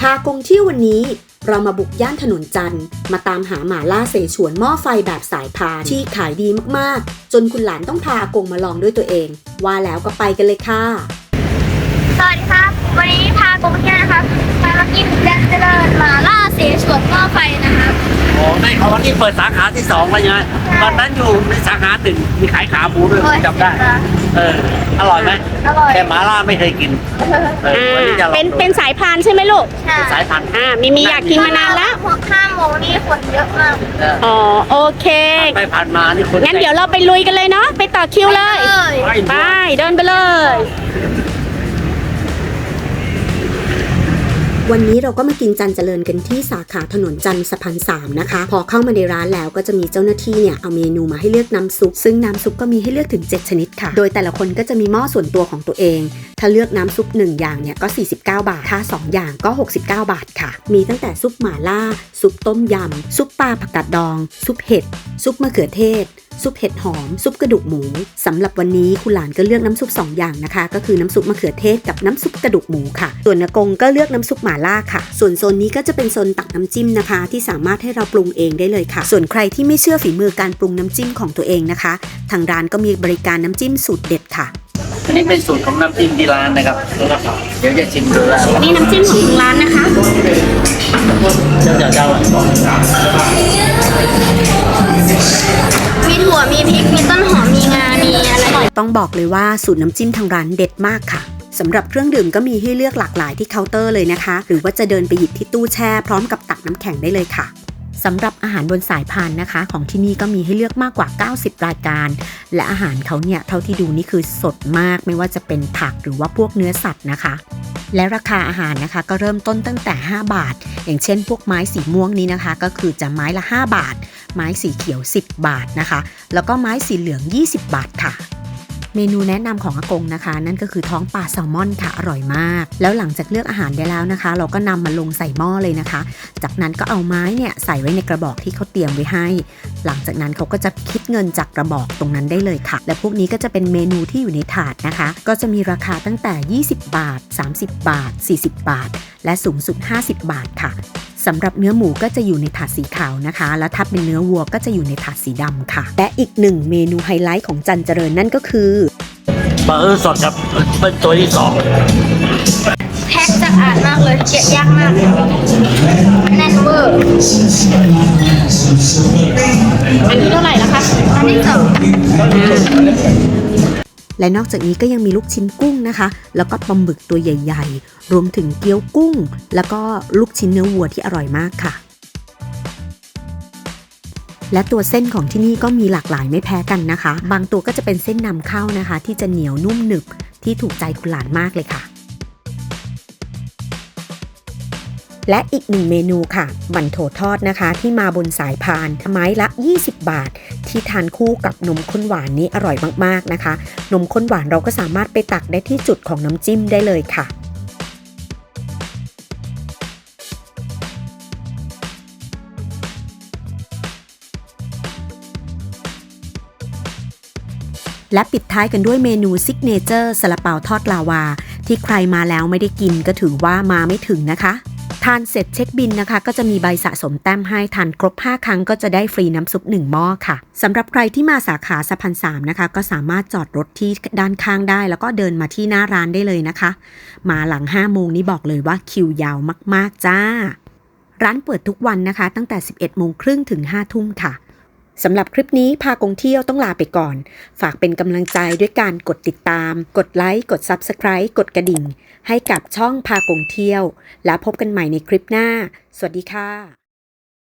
พากงเที่ยววันนี้ เรามาบุกย่านถนนจันทร์มาตามหาหมาล่าเสฉวนหม้อไฟแบบสายพานที่ขายดีมากๆ จนคุณหลานต้องพาอากงมาลองด้วยตัวเอง ว่าแล้วก็ไปกันเลยค่ะ สวัสดีครับ วันนี้พาโกงเที่ยวนะครับพามากินแดนเจริญหมาล่าเสฉวนหม้อไฟนะครับโอ้ได้เขาวันนี้เปิดสาขาที่สองแล้วไงตอนนั้นอยู่ในสาขาหนึ่งมีขายขาหมูด้วยผมจำได้ เอออร่อยไหมอร่อย แต่หมาล่าไม่เคยกินเออวันนี้จะลองเป็นดูเป็นสายพานใช่ไหมลูก ใช่สายพันธุ์อ่า มีมีอยากกินมานานแล้วหกห้าโมงนี่คนเยอะมากเอออ๋อ โอเคไปผ่านมานี่คนงั้นเดี๋ยวเราไปลุยกันเลยเนาะ ไปต่อคิวเลย ไป ไป เดินไปเลย วันนี้เราก็มากินจันเจริญกันที่สาขาถนนจันสะพานสามนะคะ พอเข้ามาในร้านแล้วก็จะมีเจ้าหน้าที่เนี่ยเอาเมนูมาให้เลือกน้ำซุป ซึ่งน้ำซุปก็มีให้เลือกถึง 7 ชนิดค่ะ โดยแต่ละคนก็จะมีหม้อส่วนตัวของตัวเอง ถ้าเลือกน้ำซุป 1 อย่างเนี่ยก็ 49 บาท ถ้า 2 อย่างก็ 69 บาทค่ะ มีตั้งแต่ซุปหม่าล่า ซุปต้มยำ ซุปปลาผักกาดดอง ซุปเห็ด ซุปมะเขือเทศซุปเห็ดหอม ซุปกระดูกหมูสำหรับวันนี้คุณหลานก็เลือกน้ำซุป 2 อย่างนะคะ ก็คือน้ำซุปมะเขือเทศกับน้ำซุปกระดูกหมูค่ะ ส่วนนกงก็เลือกน้ำซุปหม่าล่าค่ะ ส่วนโซนนี้ก็จะเป็นโซนตักน้ำจิ้มนะคะ ที่สามารถให้เราปรุงเองได้เลยค่ะ ส่วนใครที่ไม่เชื่อฝีมือการปรุงน้ำจิ้มของตัวเองนะคะ ทางร้านก็มีบริการน้ำจิ้มสูตรเด็ดค่ะ อันนี้เป็นสูตรของน้ำจิ้มที่ร้านนะครับ เดี๋ยวจะชิมดูแล้วนี่น้ำจิ้มของทางร้านนะคะเจ้าเจ้าเจ้ามีถั่ว มีพริก มีต้นหอม มีงา มีอะไรต้องบอกเลยว่าสูตรน้ำจิ้มทางร้านเด็ดมากค่ะสำหรับเครื่องดื่มก็มีให้เลือกหลากหลายที่เคาน์เตอร์เลยนะคะ หรือว่าจะเดินไปหยิบที่ตู้แช่พร้อมกับตักน้ำแข็งได้เลยค่ะ สำหรับอาหารบนสายพานนะคะ ของที่นี่ก็มีให้เลือกมากกว่า 90 รายการ และอาหารเขาเนี่ยเท่าที่ดูนี่คือสดมากไม่ว่าจะเป็นผักหรือว่าพวกเนื้อสัตว์นะคะ และราคาอาหารนะคะก็เริ่มต้นตั้งแต่ 5 บาท อย่างเช่น พวกไม้สีม่วงนี้นะคะ ก็คือจะไม้ละ 5 บาท ไม้สีเขียว 10 บาทนะคะ แล้วก็ไม้สีเหลือง 20 บาทค่ะ เมนูแนะนำของอากงนะคะ นั่นก็คือท้องปลาแซลมอนค่ะอร่อยมาก แล้วหลังจากเลือกอาหารได้แล้วนะคะ เราก็นำมาลงใส่หม้อเลยนะคะ จากนั้นก็เอาไม้เนี่ยใส่ไว้ในกระบอกที่เขาเตรียมไว้ให้ หลังจากนั้นเขาก็จะคิดเงินจากกระบอกตรงนั้นได้เลยค่ะ และพวกนี้ก็จะเป็นเมนูที่อยู่ในถาดนะคะ ก็จะมีราคาตั้งแต่ 20 บาท 30 บาท 40 บาท และสูงสุด 50 บาทค่ะ สำหรับเนื้อหมูก็จะอยู่ในถาดสีขาวนะคะ แล้วถ้าเป็นเนื้อวัวก็จะอยู่ในถาดสีดำค่ะ และอีกหนึ่งเมนูไฮไลท์ของจันเจริญนั่นก็คือปลาเออสดครับเป็นตัวที่สองแพ็คจะอ่านมากเลยเก็บยากมากแน่นเวอร์อันนี้เท่าไหร่ละคะอันที่สอง และนอกจากนี้ก็ยังมีลูกชิ้นกุ้งนะคะ แล้วก็ปลาหมึกตัวใหญ่ ๆ รวมถึงเกี๊ยวกุ้ง แล้วก็ลูกชิ้นเนื้อวัวที่อร่อยมากค่ะ และตัวเส้นของที่นี่ก็มีหลากหลายไม่แพ้กันนะคะ บางตัวก็จะเป็นเส้นนำเข้านะคะ ที่จะเหนียวนุ่มหนึบที่ถูกใจคุณหลานมากเลยค่ะและอีกหนึ่งเมนูค่ะ บันโถทอดนะคะ ที่มาบนสายพานไม้ละ 20 บาท ที่ทานคู่กับนมข้นหวานนี้อร่อยมากๆนะคะ นมข้นหวานเราก็สามารถไปตักได้ที่จุดของน้ำจิ้มได้เลยค่ะและปิดท้ายกันด้วยเมนูซิกเนเจอร์ซาลาเปาทอดลาวา ที่ใครมาแล้วไม่ได้กินก็ถือว่ามาไม่ถึงนะคะ ทานเสร็จเช็คบินนะคะ ก็จะมีใบสะสมแต้มให้ทานครบ 5 ครั้งก็จะได้ฟรีน้ำซุป 1 หม้อค่ะสำหรับใครที่มาสาขาสะพานสามนะคะ ก็สามารถจอดรถที่ด้านข้างได้ แล้วก็เดินมาที่หน้าร้านได้เลยนะคะ มาหลัง5โมงนี้บอกเลยว่าคิวยาวมากๆจ้า ร้านเปิดทุกวันนะคะ ตั้งแต่ 11โมงครึ่งถึง5ทุ่มค่ะ สำหรับคลิปนี้พากงเที่ยวต้องลาไปก่อน ฝากเป็นกำลังใจด้วยการกดติดตาม กดไลค์ กด Subscribe กดกระดิ่ง ให้กับช่องพากงเที่ยว แล้วพบกันใหม่ในคลิปหน้า สวัสดีค่ะ